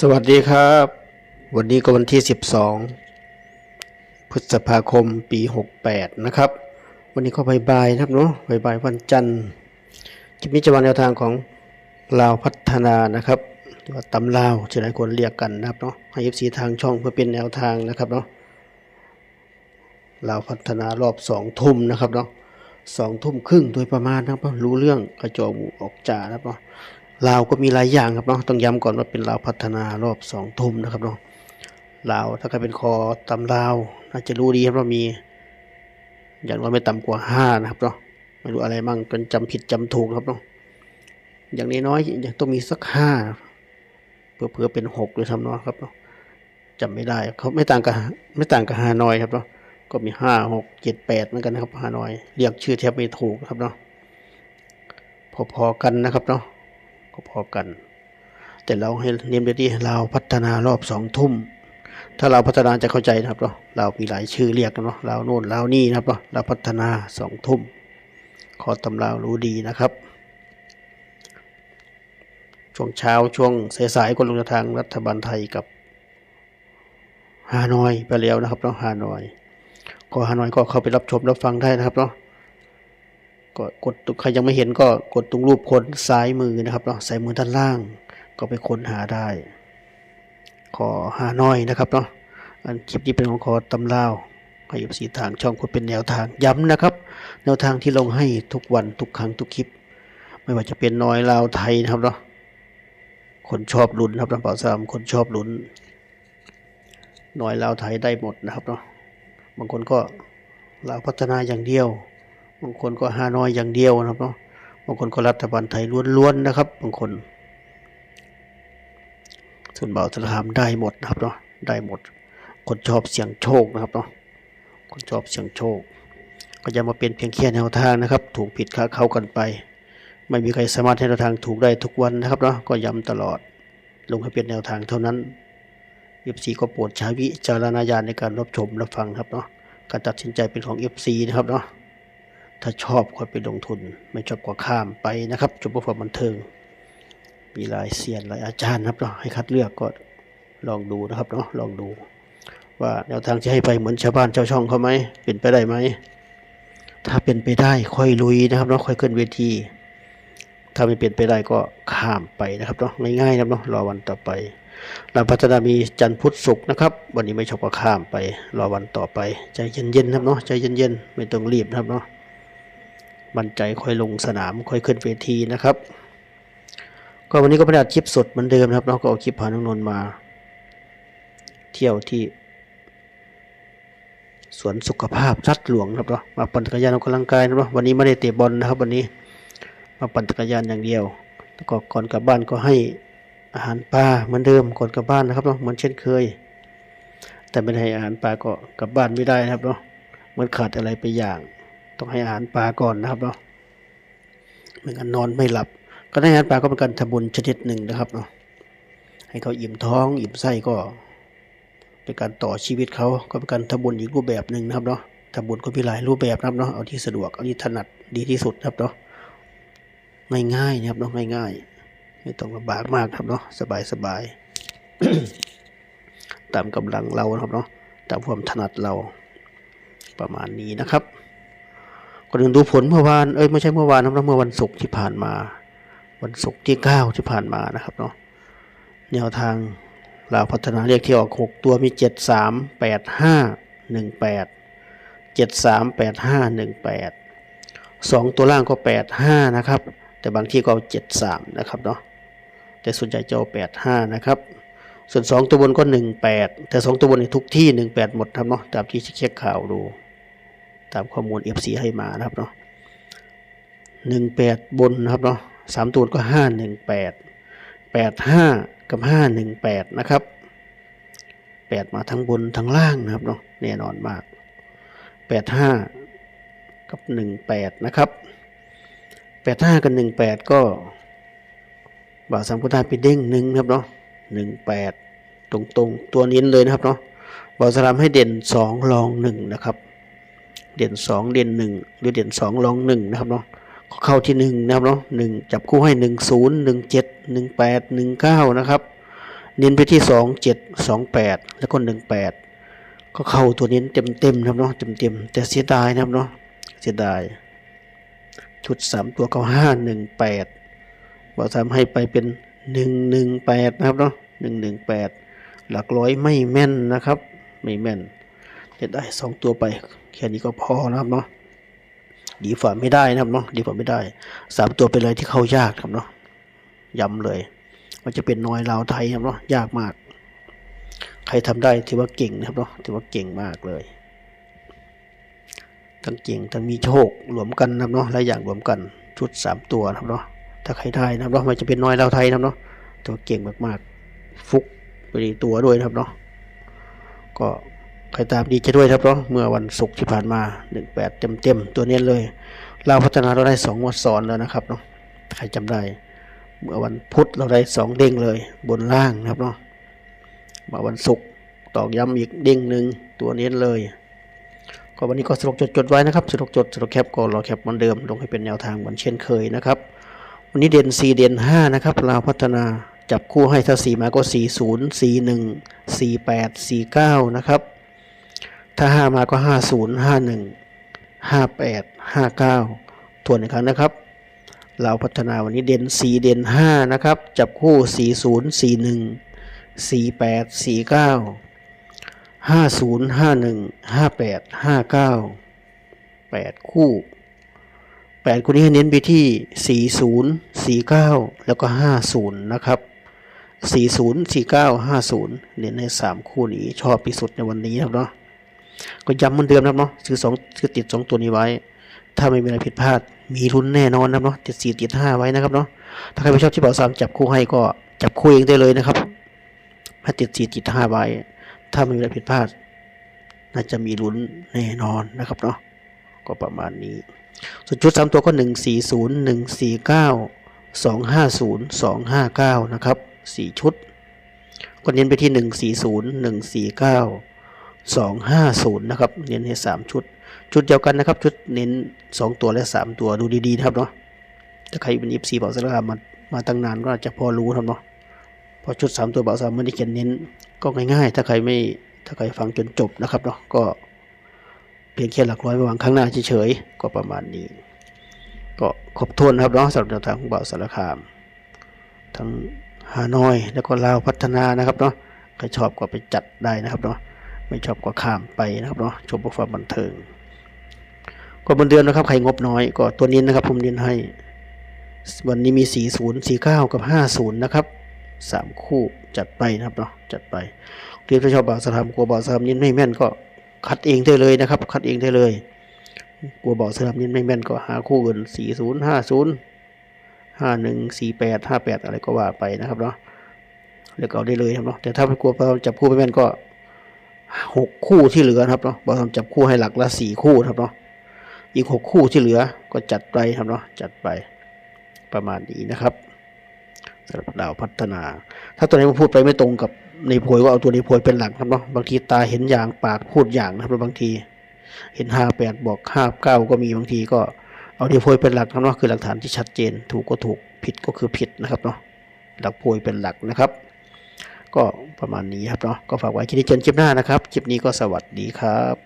สวัสดีครับ วันนี้ก็วันที่ 12 พฤษภาคมปี 68 นะครับ วันนี้ก็บ่ายนะครับเนาะบ่ายวันจันทร์คลิปนี้จะวาแนวทางของลาวพัฒนานะครับหรือว่าตำลาวที่หลายคนเรียกกันนะครับเนาะให้ FC ทางช่องเพื่อเป็นแนวทางนะครับเนาะลาวพัฒนารอบสองทุ่มนะครับเนาะสองทุ่มครึ่งโดยประมาณนะครับเนาะรู้เรื่องกระจอหมูออกจ่านะครับเนาะ ลาวก็มีหลายอย่างครับเนาะต้องย้ำก่อนว่าเป็นลาวพัฒนารอบสองทุ่มนะครับเนาะลาวถ้าใครเป็นคอตำลาวน่าจะรู้ดีครับว่ามี อย่างน้อยไม่ต่ำกว่าห้านะครับเนาะไม่รู้อะไรมั่งเป็นจำผิดจำถูกครับเนาะอย่างน้อยๆยังต้องมีสักห้าเผื่อเป็นหกเลยทำนาะครับเนาะจำไม่ได้เขาไม่ต่างกับไม่ต่างกับฮานอยครับเนาะก็มีห้าหกเจ็ดแปดเหมือนกันนะครับฮานอย เรียกชื่อแทบไม่ถูกครับเนาะพอๆกันนะครับเนาะ ก็พอกัน แต่เราให้เน้นไปที่เราพัฒนารอบสองทุ่ม ถ้าเราพัฒนาจะเข้าใจนะครับเนาะเรามีหลายชื่อเรียกกันเนาะเราโน่นเรานี่นะครับเนาะเราพัฒนาสองทุ่มขอตำรารู้ดีนะครับ ช่วงเช้าช่วงสายๆก็ลงทางรัฐบาลไทยกับฮานอยไปแล้วนะครับเนาะฮานอย ก็ฮานอยก็เข้าไปรับชมรับฟังได้นะครับเนาะ ก็กดใครยังไม่เห็นก็กดตรงรูปคนซ้ายมือนะครับเนาะซ้ายมือด้านล่างก็ไปค้นหาได้ขอหาน้อยนะครับเนาะอันคลิปนี้เป็นของขอตำลาวให้กับสีทางช่องก็เป็นแนวทางย้ำนะครับ แนวทางที่ลงให้ทุกวันทุกครั้งทุกคลิป ไม่ว่าจะเป็นน้อยลาวไทยนะครับเนาะคนชอบลุ้นครับน้ำเป่าซ้ำคนชอบลุ้นน้อยลาวไทยได้หมดนะครับเนาะบางคนก็ลาวพัฒนาอย่างเดียว บางคนก็ฮานอยอย่างเดียวนะครับเนาะบางคนก็รัฐบาลไทยล้วนๆนะครับ บางคนส่วนเบาสารคามได้หมดนะครับเนาะได้หมด คนชอบเสี่ยงโชคนะครับเนาะคนชอบเสี่ยงโชค ก็จะมาเป็นเพียงแค่แนวทางนะครับ ถูกผิดค้าเข้ากันไป ไม่มีใครสามารถให้แนวทางถูกได้ทุกวันนะครับเนาะก็ย้ำตลอด ลงให้เป็นแนวทางเท่านั้นเอฟซีก็โปรดใช้วิจารณญาณในการรับชมรับฟังครับเนาะการตัดสินใจเป็นของ FC นะครับเนาะ ถ้าชอบก็ไปลงทุน ไม่ชอบก็ข้ามไปนะครับจบประบันเทิง มีหลายเซียนหลายอาจารย์นะครับเนาะให้คัดเลือกก็ลองดูนะครับเนาะลองดู ว่าแนวทางจะให้ไปเหมือนชาวบ้านชาวช่องเขาไหมเป็นไปได้ไหมถ้าเป็นไปได้ค่อยลุยนะครับเนาะค่อยขึ้นเวที ถ้าไม่เป็นไปได้ก็ข้ามไปนะครับเนาะง่ายๆนะครับเนาะรอวันต่อไปเราพัฒนามีจันทร์พุธศุกร์นะครับ วันนี้ไม่ชอบก็ข้ามไป รอวันต่อไป ใจเย็นๆนะครับเนาะใจเย็นๆ ไม่ต้องรีบนะครับเนาะ มั่นใจค่อยลงสนามค่อยขึ้นเวทีนะครับ ก็วันนี้ก็ประดาคลิปสดเหมือนเดิมนะครับเราก็เอาคลิปพาน้องนนท์มา เที่ยวที่สวนสุขภาพรัดหลวงครับเนาะมาปั่นจักรยานออกกำลังกายนะครับเนาะวันนี้ไม่ได้เตะบอลนะครับ วันนี้มาปั่นจักรยานอย่างเดียว แล้วก็ก่อนกลับบ้านก็ให้อาหารปลาเหมือนเดิมก่อนกลับบ้านนะครับเนาะเหมือนเช่นเคย แต่ไม่ให้อาหารปลาก็กลับบ้านไม่ได้นะครับเนาะมือนขาดอะไรไปอย่าง ต้องให้อาหารปลาก่อนนะครับเนาะไม่งั้นนอนไม่หลับ ก็ให้อาหารปลาก็เป็นการทำบุญชนิดหนึ่งนะครับเนาะให้เขาอิ่มท้องอิ่มไส้ก็ เป็นการต่อชีวิตเขาก็เป็นการทำบุญอีกรูปแบบหนึ่งนะครับเนาะทำบุญก็มีหลายรูปแบบนะครับเนาะเอาที่สะดวกเอาที่ถนัดดีที่สุดนะครับเนาะง่ายๆนะครับเนาะง่ายๆ ไม่ต้องลำบากมากครับเนาะสบายๆตามกำลังเรานะครับเนาะตามความถนัดเราประมาณนี้นะครับ ก่อนอื่นดูผลเมื่อวานเอ้ยไม่ใช่เมื่อวานนะครับเมื่อวันศุกร์ที่ผ่านมา วันศุกร์ที่เก้าที่ผ่านมานะครับเนาะแนวทางเราพัฒนาเรียกที่ออกหกตัวมีเจ็ดสามแปดห้าหนึ่งแปดเจ็ดสามแปดห้าหนึ่งแปดสองตัวล่างก็แปดห้านะครับ แต่บางที่ก็เจ็ดสามนะครับเนาะแต่ส่วนใหญ่จะเอาแปดห้านะครับ ส่วนสองตัวบนก็หนึ่งแปดแต่สองตัวบนในทุกที่หนึ่งแปดหมดครับเนาะตามที่เช็คข่าวดู ตามข้อมูล FC ให้มานะครับเนาะหนึ่งแปดบนนะครับเนาะสามตัวก็ห้าหนึ่งแปดแปดห้ากับห้าหนึ่งแปดนะครับแปดมาทั้งบนทั้งล่างนะครับเนาะแน่นอนมากแปดห้ากับหนึ่งแปดนะครับแปดห้ากับหนึ่งแปดก็บ่าวสามกุฎาเป็นเด้งหนึ่งนะครับเนาะหนึ่งแปดตรงๆ ตัวนี้เลยนะครับเนาะบ่าวสลามให้เด่นสองรองหนึ่งนะครับ เด่นสองเด่นหนึ่งหรือเด่นสองรองหนึ่งนะครับเนาะก็เข้าที่หนึ่งนะครับเนาะหนึ่งจับคู่ให้หนึ่งศูนย์หนึ่งเจ็ดหนึ่งแปดหนึ่งเก้านะครับ เน้นไปที่สองเจ็ดสองแปดแล้วก็หนึ่งแปดก็เข้าตัวเน้นเต็มเต็มนะครับเนาะเต็มเต็มแต่เสียดายนะครับเนาะเสียดายชุดสามตัวก็ห้าหนึ่งแปดบอกทำให้ไปเป็นหนึ่งหนึ่งแปดนะครับเนาะหนึ่งหนึ่งแปดหลักร้อยไม่แม่นนะครับ ไม่แม่น จะได้สองตัวไป แค่นี้ก็พอนะครับเนาะดีฝ่าไม่ได้นะครับเนาะดีฝ่าไม่ได้สามตัวเป็นอะไรที่เข้ายากครับเนาะย้ำเลยมันจะเป็นน้อยลาวไทยครับเนาะยากมาก ใครทำได้ถือว่าเก่งนะครับเนาะถือว่าเก่งมากเลย ทั้งเก่งทั้งมีโชครวมกันนะครับเนาะหลายอย่างรวมกันชุดสามตัวนะครับเนาะถ้าใครได้นะครับเนาะมันจะเป็นน้อยลาวไทยนะครับเนาะถือว่าเก่งมากๆ ฟุกไปในตัวด้วยนะครับเนาะก็ ใครตามดีใจด้วยครับเนาะเมื่อวันศุกร์ที่ผ่านมา 18 เต็มๆตัวเนี้ยเลย เราพัฒนาเราได้สองวันซ้อนแล้วนะครับเนาะใครจำได้ เมื่อวันพุธเราได้สองเด้งเลย บนล่างนะครับเนาะมาวันศุกร์ตอกย้ำอีกเด้งหนึ่งตัวเน้นเลยก็วันนี้ก็สรุปจดจดๆไว้นะครับสรุปจดสรุปแคปก็รอแคปเหมือนเดิมลงให้เป็นแนวทางเหมือนเช่นเคยนะครับวันนี้เด่น4เด่น5นะครับลาพัฒนาจับคู่ให้ถ้า4มาก็ 40 41 48 49 นะครับ ถ้า 5 มาก็ 50 51 58 59ทวนอีกครั้งนะครับ เราพัฒนาวันนี้เด่น4 เด่น 5 นะครับ จับคู่ 40 41 48 49 50 51 58 59 8 คู่ 8 คู่นี้เน้นไปที่ 40 49 แล้วก็ 50 นะครับ40 49 50 เน้นใน 3 คู่นี้ชอบที่สุดในวันนี้ครับเนาะ ก็ย้ำเหมือนเดิมนะครับเนาะซื้อสองซื้อติด2ตัวนี้ไว้ ถ้าไม่มีอะไรผิดพลาด มีลุ้นแน่นอนนะครับเนาะติด4ติด5ไว้นะครับเนาะถ้าใครไม่ชอบที่บอกสามจับคู่ให้ก็จับคู่เองได้เลยนะครับถ้าติด4ติด5ไว้ ถ้าไม่มีอะไรผิดพลาด น่าจะมีลุ้นแน่นอนนะครับเนาะก็ประมาณนี้ส่วนชุดสามตัวก็หนึ่งสี่ศูนย์หนึ่งสี่เก้าสองห้าศูนย์สองห้าเก้านะครับสี่ชุดก็เน้นไปที่หนึ่งสี่ศูนย์หนึ่งสี่เก้า สองห้าศูนย์นะครับ เน้นให้สามชุด ชุดเดียวกันนะครับ ชุดเน้นสองตัวและสามตัวดูดีๆนะครับเนาะถ้าใครเป็นยิปซีบอกสารคามมามาตั้งนานก็อาจจะพอรู้นะครับเนาะพอชุดสามตัวบอกสารามไม่ได้เขียนเน้นก็ง่ายๆ ถ้าใครไม่ถ้าใครฟังจนจบนะครับเนาะก็เพียงแค่หลักร้อยไปวางข้างหน้าเฉยๆก็ประมาณนี้ ก็ครบถ้วนนะครับเนาะสำหรับแนวทางของบ่าสารคาม ทั้งฮานอยแล้วก็ลาวพัฒนานะครับเนาะใครชอบก็ไปจัดได้นะครับเนาะ ไม่ชอบก็ข้ามไปนะครับเนาะชมพวกความบันเทิงก็เหมือนเดิมนะครับใครงบน้อยก็ตัวนี้นะครับผมเน้นให้ วันนี้มี 40 49 กับ 50 นะครับสามคู่จัดไปนะครับเนาะจัดไปเรียนถ้ชอบบ่าวสารคามกลัวบ่าวสารคามเน้นไม่แม่นก็คัดเองได้เลยนะครับ คัดเองได้เลยกลัวบอกสลับนี้ไม่แม่นก็หาคู่อื่นสี่ศูนย์ห้าศูนย์ห้าหนึ่งสี่แปดห้าแปดอะไรก็ว่าไปนะครับเนาะเลือกเอาได้เลยครับเนาะแต่ถ้ากลัวเราจับคู่ไม่แม่นก็ หกคู่ที่เหลือครับเนาะบอทำจับคู่ให้หลักละสี่คู่ครับเนาะอีกหกคู่ที่เหลือก็จัดไปครับเนาะจัดไปประมาณนี้นะครับสำหรับดาวพัฒนา ถ้าตัวไหนมันพูดไปไม่ตรงกับในโพยก็เอาตัวในโพยเป็นหลักครับเนาะบางทีตาเห็นอย่างปากพูดอย่างนะครับแล้วบางที เห็นห้าแปดบอกห้าเก้าก็มีบางทีก็เอาในโพยเป็นหลักครับเนาะคือหลักฐานที่ชัดเจน ถูกก็ถูกผิดก็คือผิดนะครับเนาะหลักโพยเป็นหลักนะครับ ก็ประมาณนี้ครับเนาะก็ฝากไว้คลิปนี้เจนคลิปหน้านะครับ คลิปนี้ก็สวัสดีครับ